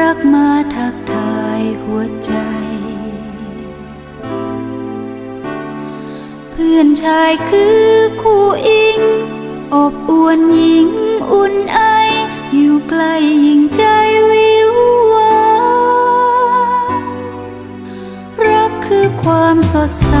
รักมาทักทายหัวใจ เพื่อนชายคือคู่อิง อบอวนหญิงอุ่นไอ อยู่ใกล้ยิ่งใจวิววารักคือความสดใส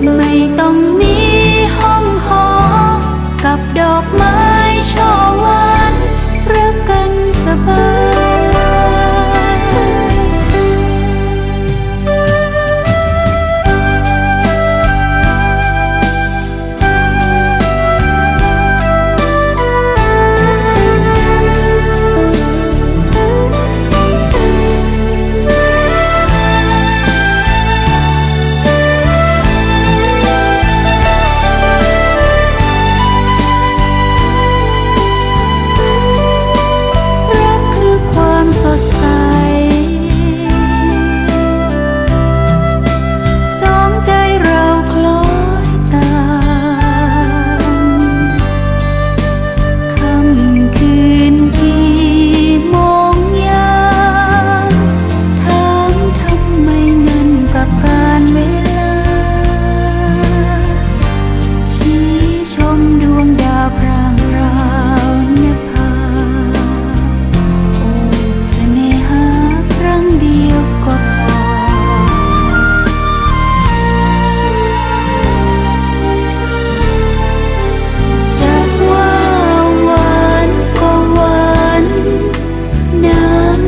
每当你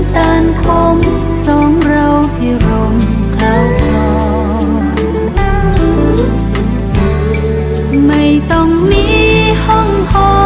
ำตาลคมสองเราพิรมเคล้าคลอไม่ต้องมีห้องหอ